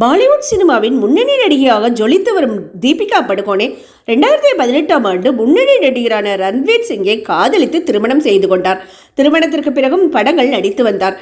பாலிவுட் சினிமாவின் முன்னணி நடிகையாக ஜொலித்து வரும் தீபிகா படுகோனே ரெண்டாயிரத்தி பதினெட்டாம் ஆண்டு முன்னணி நடிகரான ரன்வீர் சிங்கை காதலித்து திருமணம் செய்து கொண்டார். திருமணத்திற்கு பிறகும் படங்கள் நடித்து வந்தார்.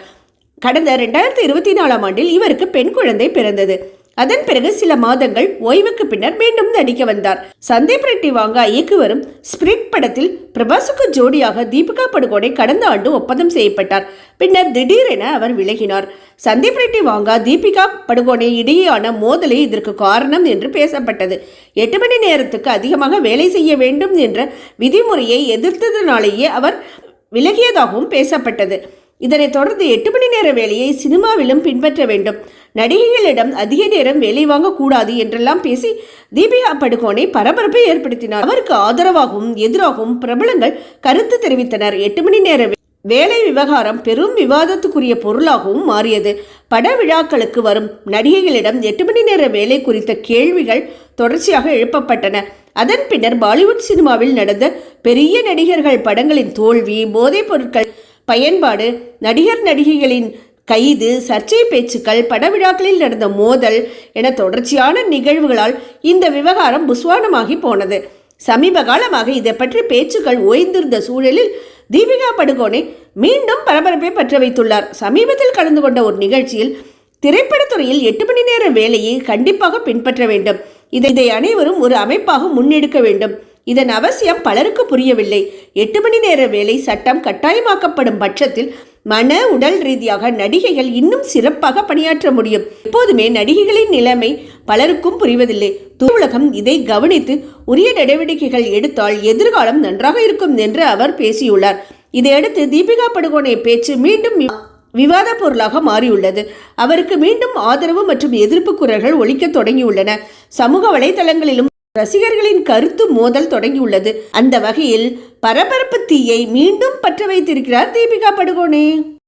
கடந்த ரெண்டாயிரத்தி இருபத்தி நாலாம் ஆண்டில் இவருக்கு பெண் குழந்தை பிறந்தது. அதன் பிறகு சில மாதங்கள் ஓய்வுக்கு பின்னர் மீண்டும் நடிக்க வந்தார். சந்தீப் ரெட்டி வாங்க இயக்குவரும் ஸ்பிரிட் படத்தில் பிரபாசுக்கு ஜோடியாக தீபிகா படுகோடை கடந்த ஆண்டு ஒப்பந்தம் செய்யப்பட்டார். பின்னர் திடீரென அவர் விலகினார். சந்தீப் ரெட்டி வாங்கா தீபிகா படுகோனே இடையேயான மோதலே இதற்கு காரணம் என்று பேசப்பட்டது. எட்டு மணி நேரத்துக்கு அதிகமாக வேலை செய்ய வேண்டும் என்ற விதிமுறையை எதிர்த்ததனாலேயே அவர் விலகியதாகவும் பேசப்பட்டது. இதனைத் தொடர்ந்து எட்டு மணி நேர வேலையை சினிமாவிலும் பின்பற்ற வேண்டும். நடிகைகளிடம் அதிக நேரம் வேலை வாங்கக்கூடாது என்றெல்லாம் பேசி தீபிகா படுகோனை பரபரப்பை ஏற்படுத்தினார். அவருக்கு ஆதரவாகவும் எதிராகவும் பிரபலங்கள் கருத்து தெரிவித்தனர். எட்டு மணி நேர வேலை விவகாரம் பெரும் விவாதத்துக்குரிய பொருளாகவும் மாறியது. பட விழாக்களுக்கு வரும் நடிகைகளிடம் எட்டு மணி நேர வேலை குறித்த கேள்விகள் தொடர்ச்சியாக எழுப்பப்பட்டன. அதன் பின்னர் பாலிவுட் சினிமாவில் நடந்த பெரிய நடிகர்கள் படங்களின் தோல்வி போதைப் பொருட்கள் பயன்பாடு நடிகர் நடிகைகளின் கைது சர்ச்சை பேச்சுக்கள் படவிழாக்களில் நடந்த மோதல் என தொடர்ச்சியான நிகழ்வுகளால் இந்த விவகாரம் புஸ்வானமாகி போனது. சமீப காலமாக இதை பற்றி பேச்சுக்கள் ஓய்ந்திருந்த சூழலில் தீபிகா படுகோனே மீண்டும் பரபரப்பை பற்ற வைத்துள்ளார். சமீபத்தில் கலந்து கொண்ட ஒரு நிகழ்ச்சியில் திரைப்படத்துறையில் எட்டு மணி நேர வேலையை கண்டிப்பாக பின்பற்ற வேண்டும். இதை இதை அனைவரும் ஒரு அமைப்பாக முன்னெடுக்க வேண்டும். இதன் அவசியம் பலருக்கு புரியவில்லை. எட்டு மணி நேர வேலை சட்டம் கட்டாயமாக்கப்படும் பட்சத்தில் மன உடல் ரீதியாக நடிகைகள் இன்னும் சிறப்பாக பணியாற்ற முடியும். எப்போதுமே நடிகைகளின் நிலைமை பலருக்கும் புரிவதில்லை. தூவுலகம் இதை கவனித்து உரிய நடவடிக்கைகள் எடுத்தால் எதிர்காலம் நன்றாக இருக்கும் என்று அவர் பேசியுள்ளார். இதையடுத்து தீபிகா படுகோனே பேச்சு மீண்டும் விவாத பொருளாக மாறியுள்ளது. அவருக்கு மீண்டும் ஆதரவு மற்றும் எதிர்ப்பு குரல்கள் ஒழிக்க தொடங்கியுள்ளன. சமூக வலைதளங்களிலும் ரசிகர்களின் கருத்து மோதல் தொடங்கியுள்ளது. அந்த வகையில் பரபரப்பு தீயை மீண்டும் பற்ற வைத்திருக்கிறார் தீபிகா படுகோனே.